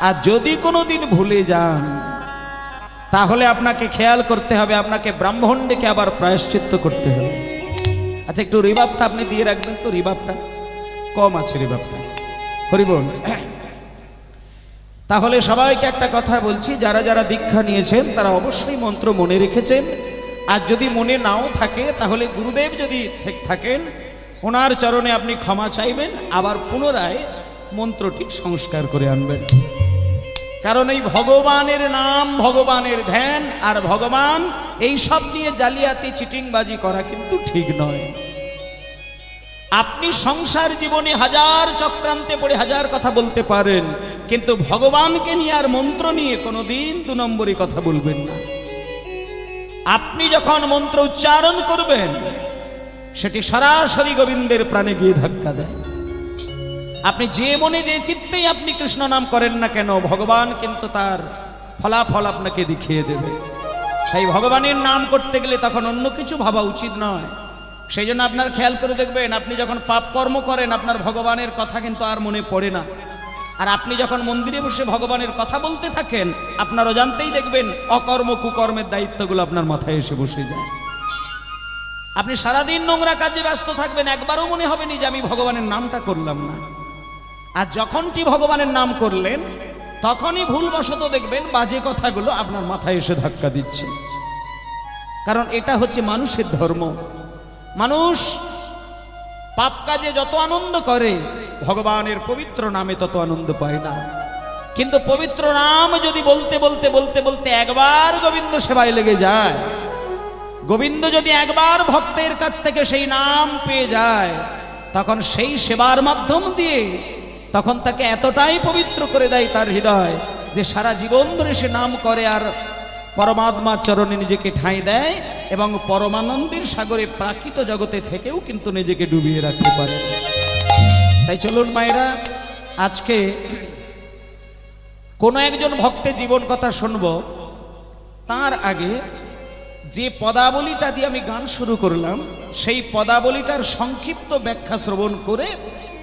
আর যদি কোনো দিন ভুলে যান, তাহলে আপনাকে খেয়াল করতে হবে, আপনাকে ব্রাহ্মণ ডেকে আবার প্রায়শ্চিত্ত করতে হবে। আচ্ছা একটু রিবাবটা আপনি দিয়ে রাখবেন তো রিবাবটা কম আছে রিবাবটা হরিবল তাহলে সবাইকে একটা কথা বলছি, যারা যারা দীক্ষা নিয়েছেন, তারা অবশ্যই মন্ত্র মনে রেখেছেন। আর যদি মনে নাও থাকে, তাহলে গুরুদেব যদি থেক- থাকেন, ওনার চরণে আপনি ক্ষমা চাইবেন, আবার পুনরায় মন্ত্রটি সংস্কার করে আনবেন। কারণ এই ভগবানের নাম, ভগবানের ধ্যান আর ভগবান এই সব দিয়ে জালিয়াতি, চিটিংবাজি করা কিন্তু ঠিক নয়। আপনি সংসার জীবনে হাজার চক্রান্তে পড়ে হাজার কথা বলতে পারেন, কিন্তু ভগবানকে নিয়ে আর মন্ত্র নিয়ে কোনোদিন দু নম্বরই কথা বলবেন না। আপনি যখন মন্ত্র উচ্চারণ করবেন, সেটি সরাসরি গোবিন্দের প্রাণে গিয়ে ধাক্কা দেয়। আপনি যে মনে যে চিত্তেই আপনি কৃষ্ণ নাম করেন না কেন, ভগবান কিন্তু তার ফলাফল আপনাকে দেখিয়ে দেবে। সেই ভগবানের নাম করতে গেলে তখন অন্য কিছু ভাবা উচিত নয়। সেই জন্য আপনার খেয়াল করে দেখবেন, আপনি যখন পাপ কর্ম করেন, আপনার ভগবানের কথা কিন্তু আর মনে পড়ে না। আর আপনি যখন মন্দিরে বসে ভগবানের কথা বলতে থাকেন আপনার অজান্তেই দেখবেন, অকর্ম কুকর্মের দায়িত্বগুলো আপনার মাথায় এসে বসে যায়। আপনি সারাদিন নোংরা কাজে ব্যস্ত থাকবেন, একবারও মনে হবে নি যে আমি ভগবানের নামটা করলাম না। আর যখনটি ভগবানের নাম করলেন, তখনই ভুলবশত দেখবেন বাজে কথাগুলো আপনার মাথায় এসে ধাক্কা দিচ্ছে। কারণ এটা হচ্ছে মানুষের ধর্ম। মানুষ পাপ কাজে যত আনন্দ করে, ভগবানের পবিত্র নামে তত আনন্দ পায় না। কিন্তু পবিত্র নাম যদি বলতে বলতে বলতে বলতে একবার গোবিন্দ সেবায় লেগে যায়, গোবিন্দ যদি একবার ভক্তের কাছ থেকে সেই নাম পেয়ে যায়, তখন সেই সেবার মাধ্যম দিয়ে তখন তাকে এতটাই পবিত্র করে দেয় তার হৃদয় যে সারা জীবন ধরে সে নাম করে আর পরমাত্মার চরণে নিজেকে ঠাঁই দেয় এবং পরমানন্দের সাগরে প্রাকৃত জগতে থেকেও কিন্তু নিজেকে ডুবিয়ে রাখতে পারে। তাই চলুন মায়েরা, আজকে কোনো একজন ভক্তের জীবন কথা শুনব। তার আগে যে পদাবলীটা দিয়ে আমি গান শুরু করলাম, সেই পদাবলীটার সংক্ষিপ্ত ব্যাখ্যা শ্রবণ করে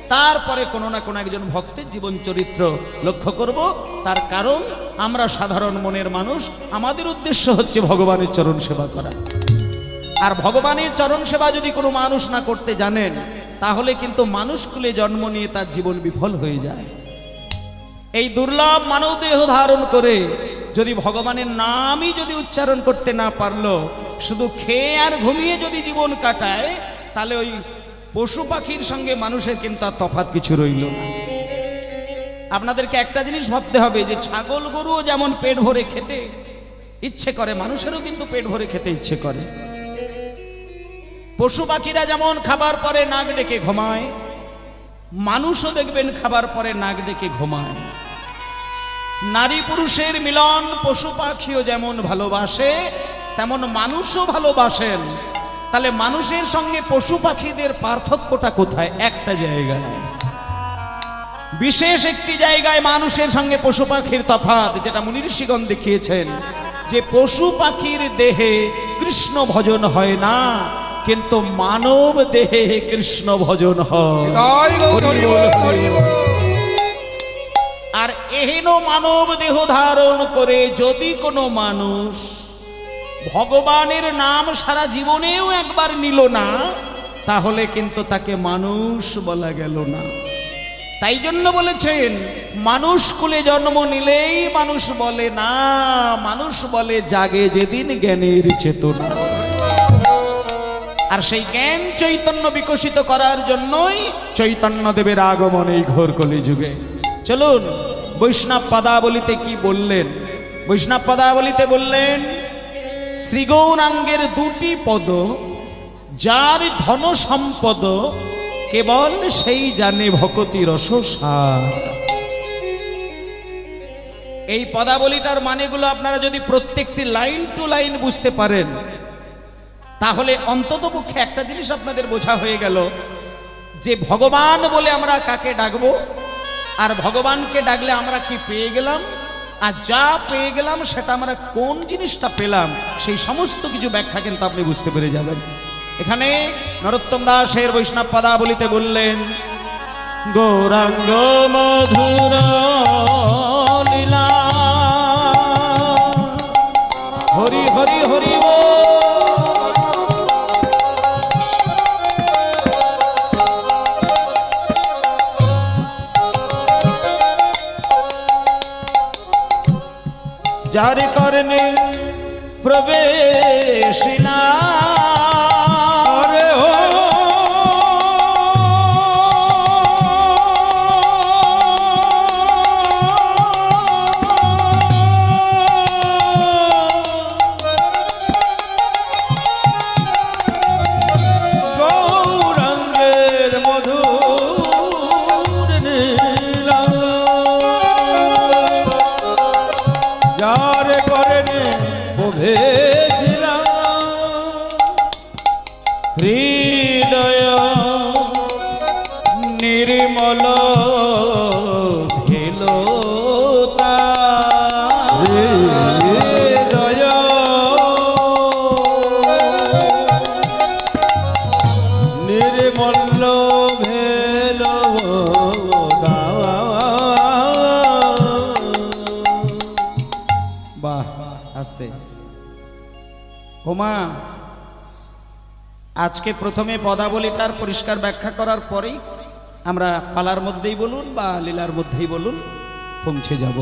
তারপরে কোনো না কোনো একজন ভক্তের জীবন চরিত্র লক্ষ্য করব। তার কারণ, আমরা সাধারণ মনের মানুষ, আমাদের উদ্দেশ্য হচ্ছে ভগবানের চরণ সেবা করা। আর ভগবানের চরণ সেবা যদি কোনো মানুষ না করতে জানেন, তাহলে কিন্তু মানুষকুলে জন্ম নিয়ে তার জীবন বিফল হয়ে যায়। এই দুর্লভ মানব দেহ ধারণ করে যদি ভগবানের নামই যদি উচ্চারণ করতে না পারল, শুধু খেয়ে আর ঘুমিয়ে যদি জীবন কাটায়, তাহলে ওই পশু পাখির সঙ্গে মানুষের কিন্তু আর তফাৎ কিছু রইল না। আপনাদেরকে একটা জিনিস ভাবতে হবে যে ছাগল গরুও যেমন পেট ভরে খেতে ইচ্ছে করে, মানুষেরও কিন্তু পেট ভরে খেতে ইচ্ছে করে। পশু পাখিরা যেমন খাবার পরে নাক ডেকে ঘুমায়, মানুষও দেখবেন খাবার পরে নাক ডেকে ঘুমায়। নারী পুরুষের মিলন পশু পাখিও যেমন ভালোবাসে, তেমন মানুষও ভালোবাসেন। তাহলে মানুষের সঙ্গে পশু পাখিদের পার্থক্যটা কোথায়? একটা জায়গায়। বিশেষ একটি জায়গায় মানুষের সঙ্গে পশু পাখির তফাৎ যেটা মুনি ঋষিগণ দেখিয়েছেন যে পশু পাখির দেহে কৃষ্ণ ভজন হয় না কিন্তু মানব দেহে কৃষ্ণ ভজন হয়। আর এহেন মানব দেহ ধারণ করে যদি কোনো মানুষ ভগবানের নাম সারা জীবনেও একবার নিল না, তাহলে কিন্তু তাকে মানুষ বলা গেল না। তাই জন্য বলেছেন, মানুষ কুলে জন্ম নিলেই মানুষ বলে না, মানুষ বলে জাগে যেদিন জ্ঞানের চেতনা। আর সেই জ্ঞান চৈতন্য বিকশিত করার জন্যই চৈতন্য দেবের আগমন এই ঘোর কলি যুগে। চলুন, বৈষ্ণব পদাবলিতে কি বললেন? বৈষ্ণব পদাবলিতে বললেন শ্রীগৌরাঙ্গের দুটি পদ, যার ধন সম্পদ কেবল সেই জানে ভকতি রসসার। এই পদাবলিটার মানেগুলো আপনারা যদি প্রত্যেকটি লাইন টু লাইন বুঝতে পারেন, তাহলে অন্তত পক্ষে একটা জিনিস আপনাদের বোঝা হয়ে গেল, যে ভগবান বলে আমরা কাকে ডাকবো, আর ভগবানকে ডাকলে আমরা কি পেয়ে গেলাম? আর যা পেয়ে গেলাম সেটা আমরা কোন জিনিসটা পেলাম, সেই সমস্ত কিছু ব্যাখ্যা কিন্তু আপনি বুঝতে পেরে যাবেন। এখানে নরোত্তম দাসের বৈষ্ণব পদাবলিতে বললেন, গৌরাঙ্গ মধুর যার করণে প্রবেশিলা। ওমা আজকে প্রথমে পদাবলীটার পরিষ্কার ব্যাখ্যা করার পরেই আমরা পালার মধ্যেই বলুন বা লীলার মধ্যেই বলুন, পৌঁছে যাব।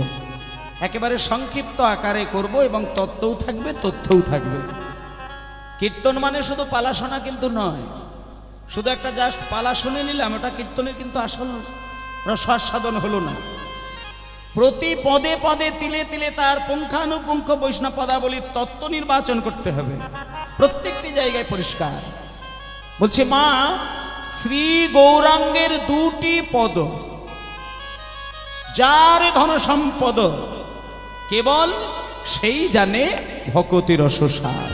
একেবারে সংক্ষিপ্ত আকারে করব এবং তত্ত্বও থাকবে, তথ্যও থাকবে। কীর্তন মানে শুধু পালা শোনা কিন্তু নয়। শুধু একটা জাস্ট পালা শুনে নিলাম, ওটা কীর্তনের কিন্তু আসল রসাস্বাদন হলো না। প্রতি পদে পদে তিলে তিলে তার পুঙ্খানুপুঙ্খ বৈষ্ণব পদাবলীর তত্ত্ব নির্বাচন করতে হবে। প্রত্যেকটি জায়গায় পরিষ্কার। বলছে, মা, শ্রী গৌরাঙ্গের দুটি পদ, যার ধন সম্পদ কেবল সেই জানে ভকতির রসসার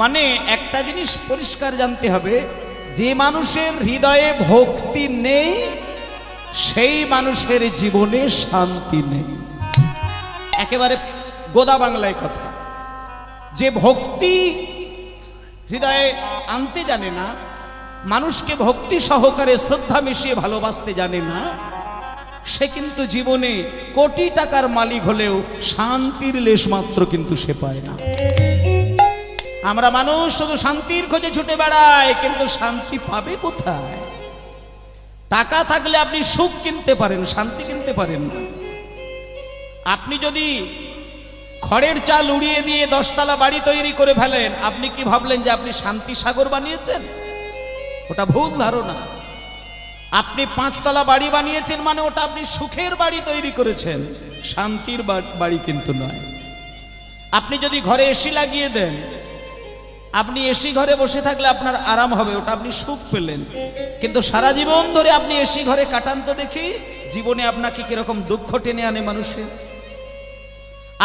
মানে একটা জিনিস পরিষ্কার জানতে হবে, যে মানুষের হৃদয়ে ভক্তি নেই সেই মানুষের জীবনে শান্তি নেই। একেবারে গোদা বাংলায় কথা। যে ভক্তি হৃদয়ে আনতে জানে না, মানুষকে ভক্তি সহকারে শ্রদ্ধা মিশিয়ে ভালোবাসতে জানে না, সে কিন্তু জীবনে কোটি টাকার মালিক হলেও শান্তির লেশ মাত্র কিন্তু সে পায় না। আমরা মানুষ শুধু শান্তির খোঁজে ছুটে বেড়ায় কিন্তু শান্তি পাবে কোথায়? টাকা থাকলে আপনি সুখ কিনতে পারেন, শান্তি কিনতে পারেন না। আপনি যদি খড়ের চাল উড়িয়ে দিয়ে দশতলা বাড়ি তৈরি করে ফেলেন, আপনি কি ভাবলেন যে আপনি শান্তি সাগর বানিয়েছেন? ওটা ভুল ধারণা। আপনি পাঁচতলা বাড়ি বানিয়েছেন মানে ওটা আপনি সুখের বাড়ি তৈরি করেছেন, শান্তির বাড়ি কিন্তু নয়। আপনি যদি ঘরে এসি লাগিয়ে দেন আপনি এসি ঘরে বসে থাকলে আপনার আরাম হবে, ওটা আপনি সুখ পেলেন। কিন্তু সারা জীবন ধরে আপনি এসি ঘরে কাটান তো দেখি, জীবনে আপনাকে কীরকম দুঃখ টেনে আনে মানুষের।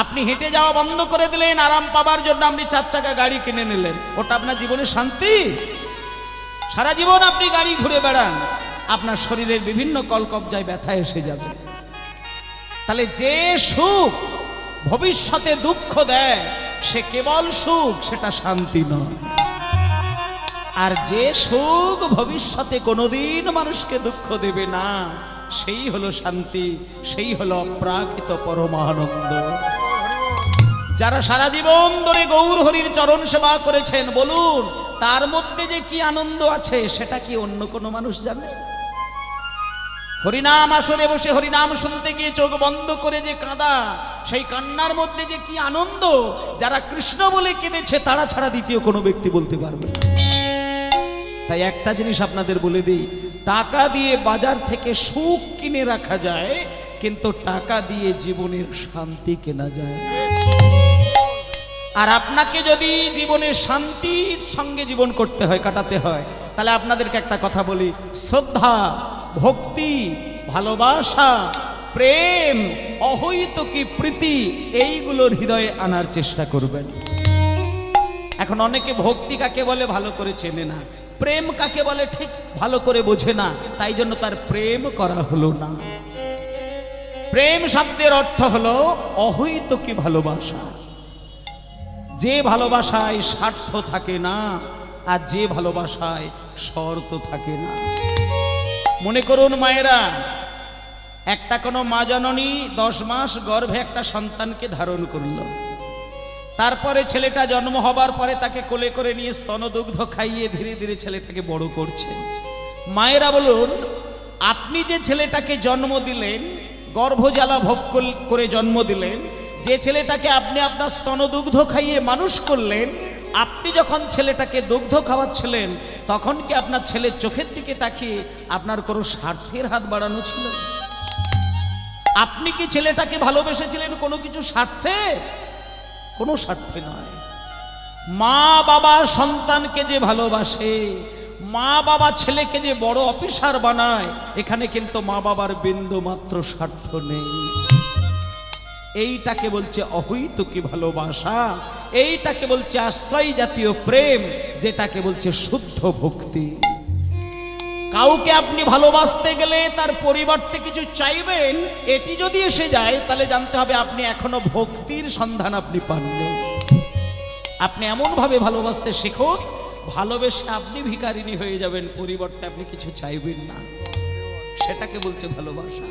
আপনি হেঁটে যাওয়া বন্ধ করে দিলেন, আরাম পাবার জন্য আপনি চার চাকা গাড়ি কিনে নিলেন। ওটা আপনার জীবনে শান্তি? সারা জীবন আপনি গাড়ি ঘুরে বেড়ান, আপনার শরীরের বিভিন্ন কলকবজায় ব্যথা এসে যাবে। তাহলে যে সুখ ভবিষ্যতে দুঃখ দেয় সে কেবল সুখ, সেটা শান্তি নয়। আর যে সুখ ভবিষ্যতে কোনোদিন মানুষকে দুঃখ দেবে না, সেই হলো শান্তি, সেই হলো অপ্রাকৃত পরমানন্দ। যারা সারা জীবন ধরে গৌর হরির চরণ সেবা করেছেন, বলুন, তার মধ্যে যে কি আনন্দ আছে, সেটা কি অন্য কোনো মানুষ জানে? হরিনাম আসরে বসে হরিনাম শুনতে গিয়ে চোখ বন্ধ করে যে কাঁদা, সেই কান্নার মধ্যে যে কি আনন্দ, যারা কৃষ্ণ বলে কেঁদেছে তারা ছাড়া দ্বিতীয় কোনো ব্যক্তি বলতে পারবে। তাই একটা জিনিস আপনাদের বলে দিই, টাকা দিয়ে বাজার থেকে সুখ কিনে রাখা যায়, কিন্তু টাকা দিয়ে জীবনের শান্তি কেনা যায় আর আপনাকে যদি জীবনে শান্তির সঙ্গে জীবন করতে হয়, কাটাতে হয়, তাহলে আপনাদেরকে একটা কথা বলি, শ্রদ্ধা ভক্তি, ভালোবাসা, প্রেম অহৈতুকী প্রীতি, এইগুলোর হৃদয়ে আনার চেষ্টা করবেন। এখন অনেকে ভক্তি কাকে বলে ভালো করে চেনে না। প্রেম কাকে বলে ঠিক ভালো করে বোঝে না, তাই জন্য তার প্রেম করা হলো না। প্রেম শব্দের অর্থ হলো অহৈতুকী ভালোবাসা। যে ভালোবাসায় স্বার্থ থাকে না, আর যে ভালোবাসায় শর্ত থাকে না। মনে করুন মায়েরা, একটা কোনো মা জননী দশ মাস গর্ভে একটা সন্তানকে ধারণ করল। তারপরে ছেলেটা জন্ম হবার পরে তাকে কোলে করে নিয়ে স্তনদুগ্ধ খাইয়ে ধীরে ধীরে ছেলেটাকে বড় করছে। মায়েরা বলুন, আপনি যে ছেলেটাকে জন্ম দিলেন, গর্ভজ্বালা ভোগ করে জন্ম দিলেন, যে ছেলেটাকে আপনি আপনার স্তনদুগ্ধ খাইয়ে মানুষ করলেন, আপনি যখন ছেলেটাকে দুগ্ধ খাওয়াচ্ছিলেন তখন কি আপনার ছেলের চোখের দিকে তাকিয়ে আপনার কোনো স্বার্থের হাত বাড়ানো ছিল? আপনি কি ছেলেটাকে ভালোবেসেছিলেন কোনো কিছু স্বার্থে? কোনো স্বার্থে নয়। মা বাবা সন্তানকে যে ভালোবাসে, মা বাবা ছেলেকে যে বড় অফিসার বানায়, এখানে কিন্তু মা বাবার বিন্দু মাত্র স্বার্থ নেই। এইটাকে বলছে অহৈতুকী ভালোবাসা, এইটাকে বলছে আশ্রয় জাতীয় প্রেম, যেটাকে বলছে শুদ্ধ ভক্তি। কাউকে আপনি ভালোবাসতে গেলে তার পরিবর্তে কিছু চাইবেন, এটি যদি এসে যায়, তাহলে জানতে হবে আপনি এখনও ভক্তির সন্ধান আপনি পাননি। আপনি এমনভাবে ভালোবাসতে শিখুন ভালোবেসে আপনি ভিকারিনী হয়ে যাবেন, পরিবর্তে আপনি কিছু চাইবেন না। সেটাকে বলছে ভালোবাসা।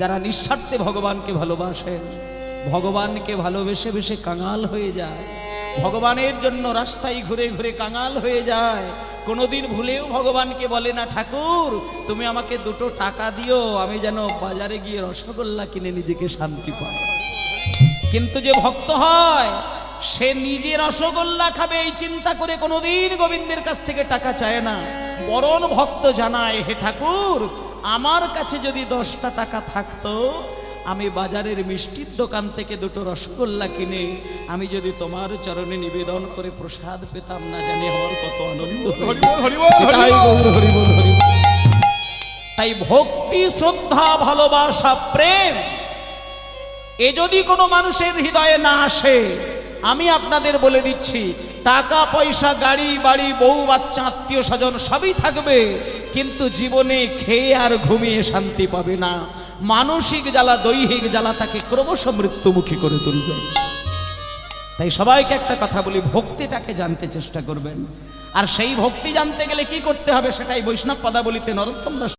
যারা নিঃস্বার্থে ভগবানকে ভালোবাসেন, ভগবানকে ভালোবেসে বেশে কাঙাল হয়ে যায়, ভগবানের জন্য রাস্তায় ঘুরে ঘুরে কাঙাল হয়ে যায়। কোনোদিন ভুলেও ভগবানকে বলে না, ঠাকুর, তুমি আমাকে দুটো টাকা দিও, আমি যেন বাজারে গিয়ে রসগোল্লা কিনে নিজেকে শান্তি পাই। কিন্তু যে ভক্ত হয়, সে নিজে রসগোল্লা খাবে এই চিন্তা করে কোনোদিন গোবিন্দের কাছ থেকে টাকা চায় না। বরণ ভক্ত জানায়, হে ঠাকুর আমার কাছে যদি দশটা টাকা থাকতো আমি বাজারের মিষ্টির দোকান থেকে দুটো রসগোল্লা কিনে আমি যদি তোমার চরণে নিবেদন করে প্রসাদ পেতাম না জানি আমার কত আনন্দ তাই ভক্তি শ্রদ্ধা ভালোবাসা প্রেম এ যদি কোনো মানুষের হৃদয়ে না আসে আমি আপনাদের বলে দিচ্ছি টাকা পয়সা গাড়ি বাড়ি বউ বাচ্চা আত্মীয় স্বজন সবই থাকবে। কিন্তু জীবনে খেয়ে আর ঘুমিয়ে শান্তি পাবে না। মানসিক জ্বালা, দৈহিক জ্বালা তাকে ক্রমশ মৃত্যুমুখী করে তুলবে। তাই সবাইকে একটা কথা বলি, ভক্তিটাকে জানতে চেষ্টা করবেন। আর সেই ভক্তি জানতে গেলে কি করতে হবে সেটাই বৈষ্ণব পদাবলিতে নরোত্তম দাস